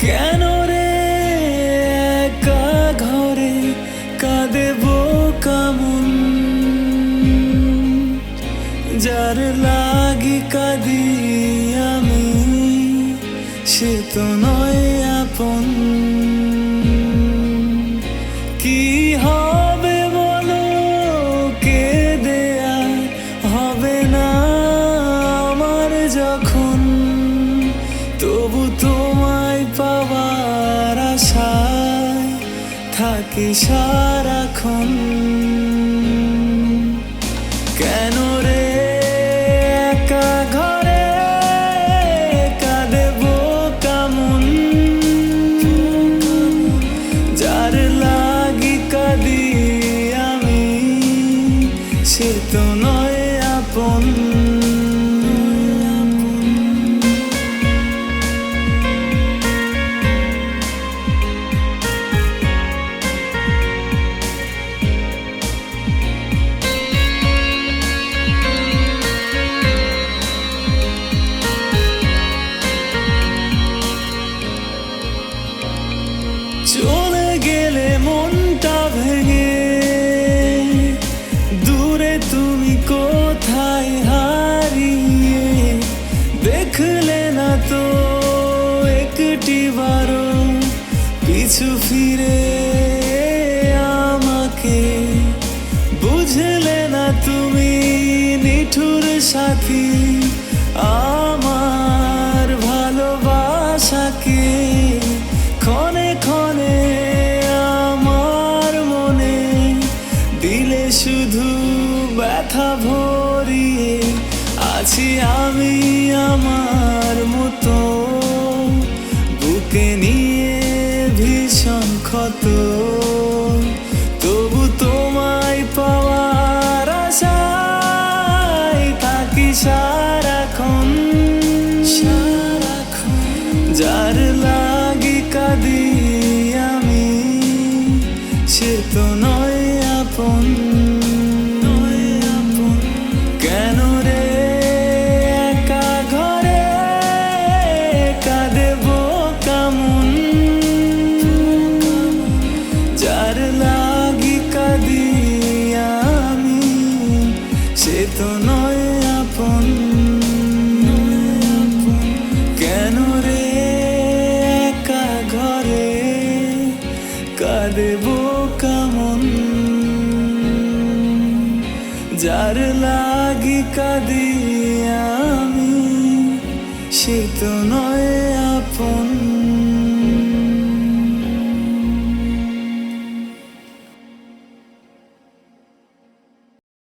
কেন রে একা ঘরে কাঁদে কামুন? যার লাগি কাঁদি আমি, সে তো নয় আপন। কি হবে বলো কে দেয়া হবে না আমার যখন? তবু তো আশায় থাকি সারাক্ষণ। কেন রে একা ঘরে কাঁদেব কেমন? যার লাগি কাঁদি আমি, সে তো নয় আপন। চলে গেলে মনটা ভেঙে। দূরে তুমি কোথায় হারিয়ে? দেখলে না তো একটি বারো পিছু ফিরে আমাকে। বুঝলে না তুমি নিঠুর সাথী আমার ব্যথা ভরিয়ে আছি আমি আমার মতো। বুকে নিয়ে ভীষণ ক্ষত। তবু তোমায় পাওয়ার আশায় থাকি সারাক্ষণ কাঁদেব কামন। যার লাগি কাঁদি আমি সে তো নয় আপন।